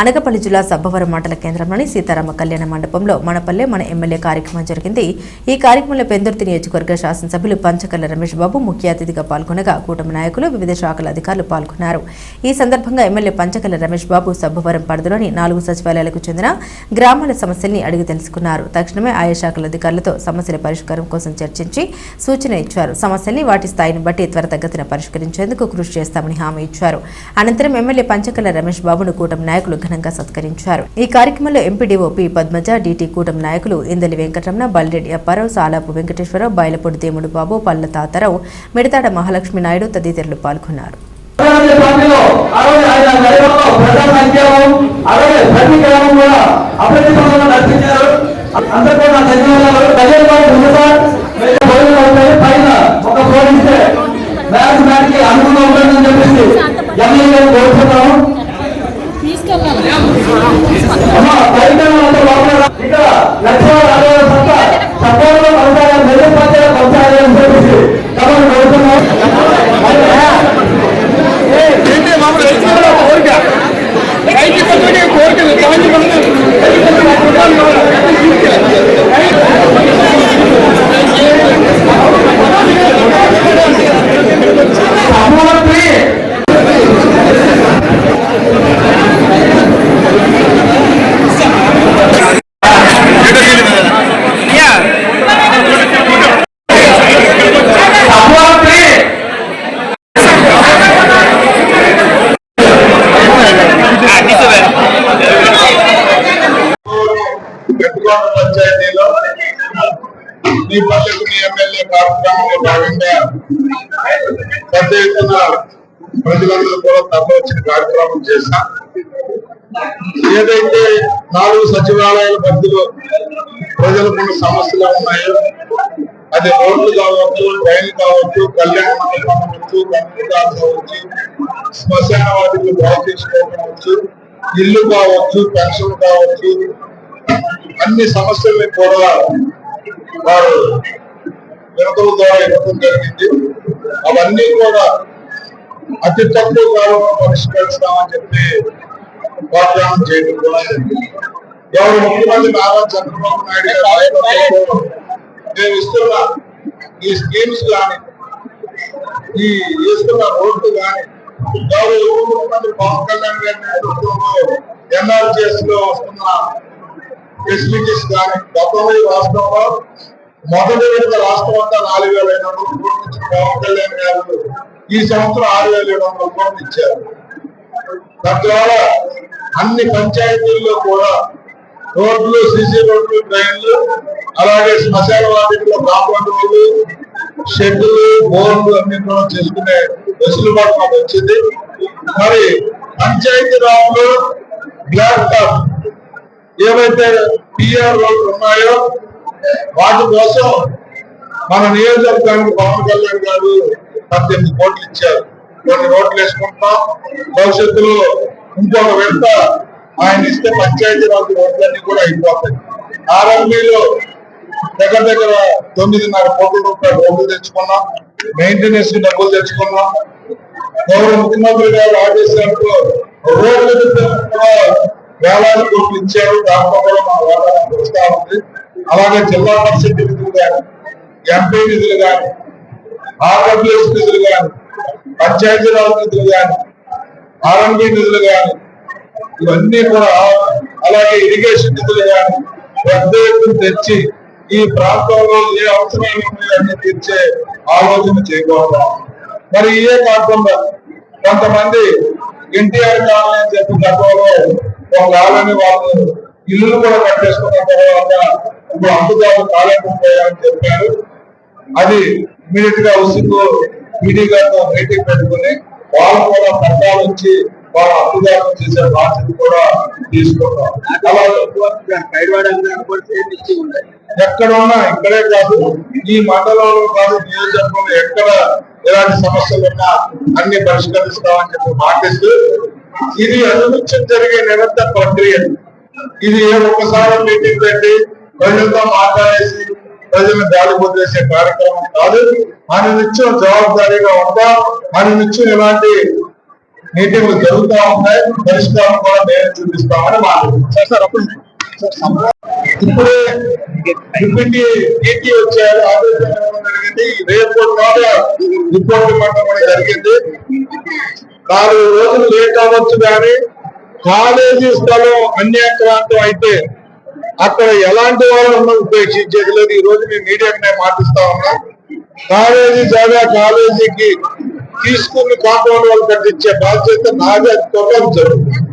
Anakapalli జిల్లా సబ్బవరం మండల కేంద్రంలోని సీతారామ కళ్యాణ మండపంలో మనపల్లె మన ఎమ్మెల్యే కార్యక్రమం జరిగింది. ఈ కార్యక్రమంలో పెందుర్తి నియోజకవర్గ శాసనసభ్యులు పంచకల్ల రమేష్ బాబు ముఖ్య అతిథిగా పాల్గొనగా కూటమి నాయకులు వివిధ శాఖల అధికారులు పాల్గొన్నారు. ఈ సందర్భంగా ఎమ్మెల్యే పంచకల్ల రమేష్ బాబు సబ్బవరం పరిధిలోని నాలుగు సచివాలయాలకు చెందిన గ్రామాల సమస్యల్ని అడిగి తెలుసుకున్నారు. తక్షణమే ఆయా శాఖల అధికారులతో సమస్యల పరిష్కారం కోసం చర్చించి సూచన ఇచ్చారు. సమస్యల్ని వాటి స్థాయిని బట్టి త్వరితగతిన పరిష్కరించేందుకు కృషి చేస్తామని హామీ ఇచ్చారు. అనంతరం ఎమ్మెల్యే పంచకల్ల రమేష్ బాబును కూటమి నాయకులు ఘనంగా సత్కరించారు. ఈ కార్యక్రమంలో ఎంపీడీఓ పి పద్మజ డిటి కూటమి నాయకులు ఇందలి వెంకటరమణ బల్రెడ్డి అప్పారావు సాలాపు వెంకటేశ్వరరావు బయలపూడి దేముడు బాబు పల్ల తాతారావు మిడతాడ మహాలక్ష్మి నాయుడు తదితరులు పాల్గొన్నారు. అలాగే పార్టీలో అలాగే ఆయన ప్రజా సంక్షేమం అలాగే కూడా అభివృద్ధి పనులను నడిపించారు నా ధన్యవాదాలు. పైన ఒక ఫోన్ ఇస్తే అనుగుణంగా ఉంటుందని చెప్పేసి ఎమ్మెల్యే కోరుతున్నాము Toma. పెట్టుకోట పంచాయతీలో మీ పల్లెకు మీ ఎమ్మెల్యే కార్యక్రమంలో భాగంగా పెద్ద ఎత్తున ప్రజలందరూ కూడా తరలి కార్యక్రమం చేశాం ఏదైతే నాలుగు సచివాలయాల మధ్యలో ప్రజలకు సమస్యలు ఉన్నాయో అది రోడ్లు కావచ్చు రైలు కావచ్చు కళ్యాణ మండపం కావచ్చు కంప్యూటర్ కావచ్చు శ్మశాన వాటికి బాగు చేసుకోవడం ఇల్లు కావచ్చు పెన్షన్ కావచ్చు అన్ని సమస్యల్ని కూడా వారు వినతుల ద్వారా ఇవ్వడం జరిగింది. అవన్నీ కూడా అతి తక్కువ కాలంలో పరిష్కరిస్తామని చెప్పి వాగ్దానం చేయడం కూడా జరిగింది. ఎవరు ముఖ్యమంత్రి నారా చంద్రబాబు నాయుడు గారు నాయకత్వంలో మేము ఇస్తున్న ఈ స్కీమ్స్ కానీ ఈ ఇస్తున్న రోడ్లు కానీ గౌరవ ఉప ముఖ్యమంత్రి పవన్ కళ్యాణ్ గారి నేతృత్వంలో ఎన్ఆర్జీఎస్లో వస్తున్న ఫెసిలిటీస్ కానీ గతంలో రాష్ట్రంలో మొదటి విడత రాష్ట్రం అంతా నాలుగు వేల ఐదు వందల కోట్లు ఇచ్చిన పవన్ కళ్యాణ్ గారు ఈ సంవత్సరం ఆరు వేల ఏడు వందల కోట్లు ఇచ్చారు. తద్వారా అన్ని పంచాయతీల్లో కూడా రోడ్లు సిసి రోడ్లు ట్రైన్లు అలాగే శ్మశాన వాటిలో కాంపౌండ్ రోడ్లు షెడ్లు బోర్లు అన్ని కూడా చేసుకునే వెసులుబాటు మాకు వచ్చింది. మరి పంచాయతీ రావులు బ్లాక్ టాప్ ఏవైతే పిఆర్ఓ ఉన్నాయో వాటి కోసం మన నియోజకవర్గానికి పవన్ కళ్యాణ్ గారు పద్దెనిమిది కోట్లు ఇచ్చారు. కొన్ని రోడ్లు వేసుకుంటున్నాం. భవిష్యత్తులో ఇంకొక విడత ఆయన ఇస్తే పంచాయతీ రాజు రోడ్లన్నీ కూడా అయిపోతాయి. ఆర్ఎంబీలో దగ్గర దగ్గర తొమ్మిదిన్నర కోట్ల రూపాయలు రోడ్లు తెచ్చుకున్నాం. మెయింటెనెన్స్కి డబ్బులు తెచ్చుకున్నాం. గౌరవ ముఖ్యమంత్రి గారు ఆదేశాలతో రోడ్లు కూడా వేలాది కోట్లు ఇచ్చారు దాంట్లో కూడా మన వాటాను వస్తా ఉంది. అలాగే జిల్లా పరిషత్ నిధులు కానీ ఎంపీ నిధులు కానీ ఆర్డబ్ల్యూఎస్ నిధులు కానీ పంచాయతీరాజ్ నిధులు కానీ ఆర్ఎండి నిధులు కానీ ఇవన్నీ కూడా అలాగే ఇరిగేషన్ నిధులు కానీ పెద్ద ఎత్తున తెచ్చి ఈ ప్రాంతంలో ఏ అవసరాలు ఉన్నాయో అన్ని తీర్చే ఆలోచన చేయబోతున్నాం. మరి ఇవే కాకుండా కొంతమంది ఎన్టీఆర్ కాలనీ అని చెప్పి గతంలో ఒక కాలనీ వాళ్ళు ఇల్లు కూడా కట్టేసుకున్న తర్వాత ఇప్పుడు అందుబాటు కాలేకపోయారని చెప్పారు. అది ఇమీడియట్గా ఉసుకు పీడీ గారితో మీటింగ్ పెట్టుకుని వాళ్ళు కూడా పట్టాలు వచ్చి వాళ్ళ అప్పుదారులు చేసే బాధ్యత కూడా తీసుకుంటాం ఎక్కడ ఉన్నా ఇక్కడే కాదు ఈ మండలంలో కాదు నియోజకవర్గంలో ఎక్కడ ఎలాంటి సమస్యలు ఉన్నా అన్ని పరిష్కరిస్తామని చెప్పి మాటిస్తూ ఇది అనునిత్యం జరిగే నిరంతర ప్రక్రియ. ఇది ఏ ఒక్కసారి మీటింగ్ పెట్టి ప్రజలతో మాట్లాడేసి ప్రజలను దాడి పొందేసే కార్యక్రమం కాదు. మన నిత్యం జవాబుదారీగా ఉంటాం మన నిత్యం ఇలాంటి మీటింగ్లు జరుగుతూ ఉంటాయి పరిష్కారం కూడా నేను చూపిస్తామని మాట్లాడుతున్నాను. ఇప్పుడే డిప్యూటీ టీటీ వచ్చారు? ఆదేశం జరిగింది రేపు నాడు రిపోర్ట్ ఇవ్వడం కూడా జరిగింది. నాలుగు రోజులు లేట్ అవ్వచ్చు కానీ కాలేజీ స్థలం అన్యాక్రాంతం అయితే అక్కడ ఎలాంటి వాళ్ళను ఉపేక్షించేది లేదు. ఈ రోజు మేము మీడియాకి నేను మాటిస్తా ఉన్నా. కాలేజీ జాగా కాలేజీకి తీసుకుని కాంపౌండ్ వాళ్ళు కట్టించే బాధ్యత నాదే. త్వరగా జరుగుతుంది